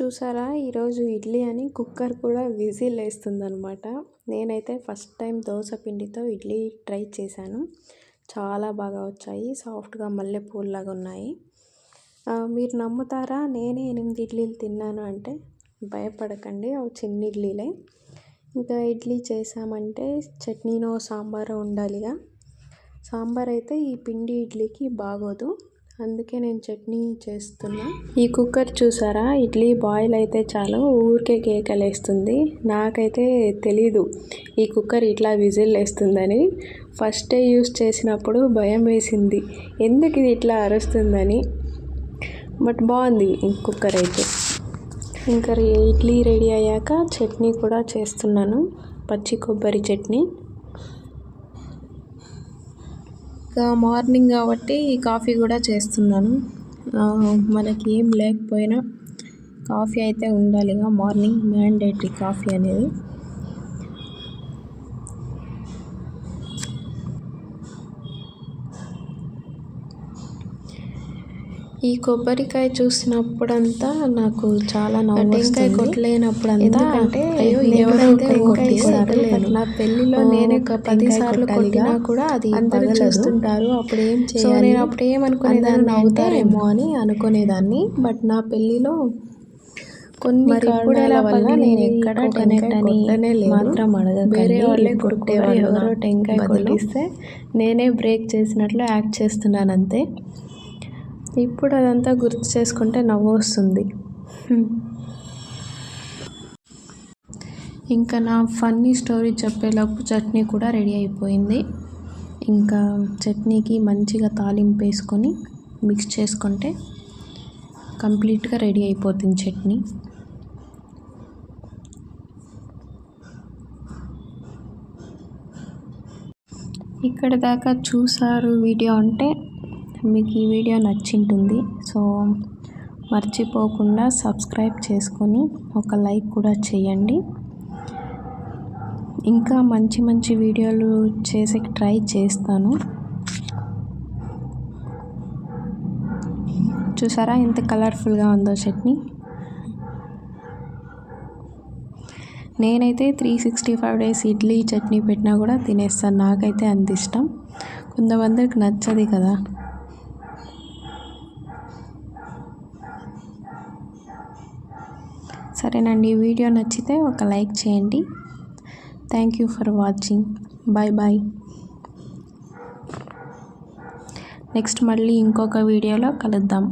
చూసారా? ఈరోజు ఇడ్లీ అని కుక్కర్ కూడా విజిల్ వేస్తుందనమాట నేనైతే ఫస్ట్ టైం దోశ పిండితో ఇడ్లీ ట్రై చేశాను. చాలా బాగా వచ్చాయి. సాఫ్ట్గా మల్లెపూల్లాగా ఉన్నాయి. మీరు నమ్ముతారా? నేనే ఎనిమిది ఇడ్లీలు తిన్నాను అంటే భయపడకండి. అవి చిన్న ఇడ్లీలే. ఇంకా ఇడ్లీ చేసామంటే చట్నీనో సాంబారో ఉండాలిగా. సాంబార్ అయితే ఈ పిండి ఇడ్లీకి బాగోదు. అందుకే నేను చట్నీ చేస్తున్నా. ఈ కుక్కర్ చూసారా? ఇడ్లీ బాయిల్ అయితే చాలు. ఊరికే కేకలేస్తుంది. నాకైతే తెలీదు ఈ కుక్కర్ ఇట్లా విజిల్ వేస్తుందని. ఫస్ట్ డే యూస్ చేసినప్పుడు భయం వేసింది. ఎందుకు ఇది ఇట్లా అరుస్తుందని? బట్ బాగుంది ఈ కుక్కర్ అయితే. ఇంకా ఇడ్లీ రెడీ అయ్యాక చట్నీ కూడా చేస్తున్నాను. పచ్చి కొబ్బరి చట్నీ. ఇంకా మార్నింగ్ కాబట్టి కాఫీ కూడా చేస్తున్నాను. మనకి ఏం లేకపోయినా కాఫీ అయితే ఉండాలిగా మార్నింగ్ మ్యాండేటరీ కాఫీ అనేది. ఈ కొబ్బరికాయ చూసినప్పుడంతా నాకు చాలా టెంకాయ కొట్టలేనప్పుడంతా అంటే ఎవరైతే నా పెళ్ళిలో నేను పది సార్లు కొట్టినా కూడా అది అందరూ చూస్తుంటారు అప్పుడు ఏం చేయాలి? నేను అప్పుడు ఏమనుకునేదాన్ని నవ్వుతారేమో అని అనుకునేదాన్ని. బట్ నా పెళ్ళిలో కొన్ని కారణాల వల్ల నేను ఎక్కడ కనెక్ట్ అని మాత్రం అడగ వేరే వాళ్ళే కొట్టేవాళ్ళు ఎవరో టెంకాయ కొట్టిస్తే నేనే బ్రేక్ చేసినట్లు యాక్ట్ చేస్తున్నాను అంతే ఇప్పుడు అదంతా గుర్తు చేసుకుంటే నవ్వు వస్తుంది ఇంకా నా ఫన్నీ స్టోరీ చెప్పేలోపు చట్నీ కూడా రెడీ అయిపోయింది. ఇంకా చట్నీకి మంచిగా తాలింపు వేసుకొని మిక్స్ చేసుకుంటే కంప్లీట్గా రెడీ అయిపోతుంది చట్నీ. ఇక్కడ దాకా చూసారు వీడియో అంటే మీకు ఈ వీడియో నచ్చింటుంది. సో మర్చిపోకుండా సబ్స్క్రైబ్ చేసుకొని ఒక లైక్ కూడా చేయండి. ఇంకా మంచి మంచి వీడియోలు చేసే ట్రై చేస్తాను. చూసారా ఎంత కలర్ఫుల్గా ఉందో చట్నీ? నేనైతే three sixty five days idli chutney పెట్టినా కూడా తినేస్తాను. నాకైతే అంత ఇష్టం. కొంతమందికి నచ్చదు కదా. సరేనండి వీడియో నచ్చితే ఒక లైక్ చేయండి. Thank you for watching. Bye bye. Next మళ్ళీ ఇంకొక వీడియోలో కలుద్దాం.